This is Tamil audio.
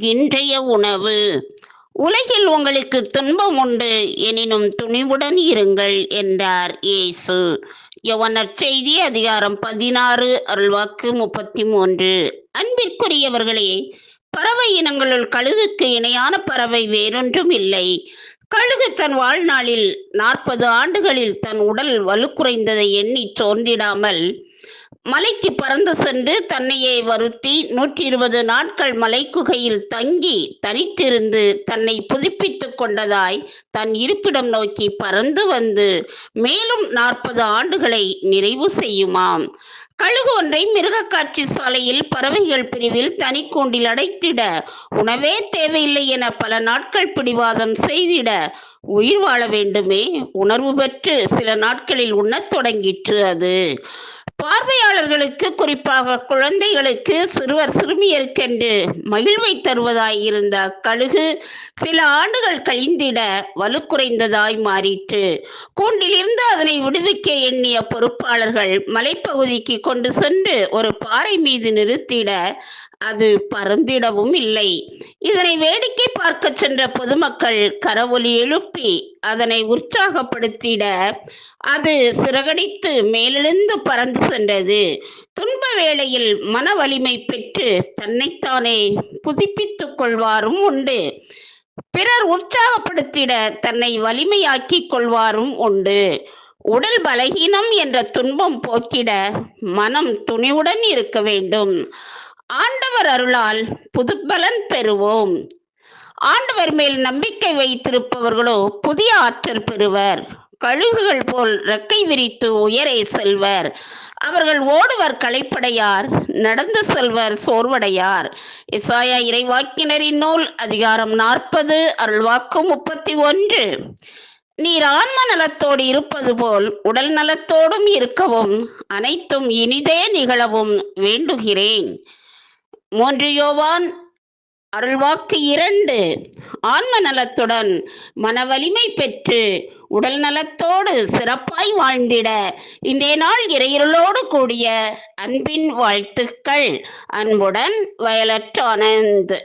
இன்றைய உணவு. உலகில் உங்களுக்கு துன்பம் உண்டு எனினும் துணிவுடன் இருங்கள் என்றார் இயேசு. யவனர் செய்தி அதிகாரம் பதினாறு அருள்வாக்கு முப்பத்தி மூன்று அன்பிற்குரியவர்களே பறவை இனங்களுள் கழுகுக்கு இணையான பறவை வேறொன்றும் இல்லை. கழுகு தன் வாழ்நாளில் நாற்பது ஆண்டுகளில் தன் உடல் வலுக்குறைந்ததை எண்ணி தோன்றிடாமல் மலைக்கு பறந்து சென்று தன்னையே வருத்தி நூற்றி இருபது நாட்கள் மலைக்குகையில் தங்கி தனித்திருந்து தன்னை புதுப்பித்துக் கொண்டதாய் தன் இருப்பிடம் நோக்கி பறந்து வந்து மேலும் நாற்பது ஆண்டுகளை நிறைவு செய்யுமாம். கழுகு ஒன்றை மிருகக்காட்சி சாலையில் பறவைகள் பிரிவில் தனி கூண்டில் அடைத்திட உணவே தேவையில்லை என பல நாட்கள் பிடிவாதம் செய்திட உயிர் வாழ வேண்டுமே. உணர்வு பெற்று சில நாட்களில் உண்ணத் தொடங்கிற்று அது. பார்வையாளர்களுக்கு குறிப்பாக குழந்தைகளுக்கு சிறுவர் சிறுமியருக்கென்று மகிழ்வை தருவதாய் இருந்த கழுகு சில ஆண்டுகள் கழிந்திட வலுக்குறைந்ததாய் மாறிற்று. கூண்டிலிருந்து அதனை விடுவிக்க எண்ணிய பொறுப்பாளர்கள் மலைப்பகுதிக்கு கொண்டு சென்று ஒரு பாறை மீது நிறுத்திட அது பறந்திடவும் இல்லை. இதனை வேடிக்கை பார்க்க சென்ற பொதுமக்கள் கரவொலி எழுப்பி அதனை உற்சாகப்படுத்திட அது சிறகடித்து மேலெழுந்து பறந்து சென்றது. துன்ப வேளையில் மன வலிமை பெற்று தன்னைத்தானே புதுப்பித்துக் கொள்வாரும் உண்டு. பிறர் உற்சாகப்படுத்திட தன்னை வலிமையாக்கிக் கொள்வாரும் உண்டு. உடல் பலகீனம் என்ற துன்பம் போக்கிட மனம் துணிவுடன் இருக்க வேண்டும். ஆண்டவர் அருளால் புதுப்பலன் பெறுவோம். ஆண்டவர் மேல் நம்பிக்கை வைத்திருப்பவர்களோ புதிய ஆற்றல் பெறுவர். கழுகுகள் போல் ரெக்கை விரித்து உயரே செல்வர். அவர்கள் ஓடுவர் களைப்படையார் நடந்து செல்வர் சோர்வடையார். இசாயா இறைவாக்கினரின் நூல் அதிகாரம் நாற்பது அருள்வாக்கு முப்பத்தி ஒன்று. நீர் ஆன்ம நலத்தோடு இருப்பது போல் உடல் நலத்தோடும் இருக்கவும் அனைத்தும் இனிதே நிகழவும் வேண்டுகிறேன். மூன்று யோவான் அருள்வாக்கு இரண்டு. ஆன்ம நலத்துடன் மன வலிமை பெற்று உடல் நலத்தோடு சிறப்பாய் வாழ்ந்திட. இன்றைய நாள் இறையிருளோடு கூடிய அன்பின் வாழ்த்துக்கள். அன்புடன் வயலட் ஆனந்த்.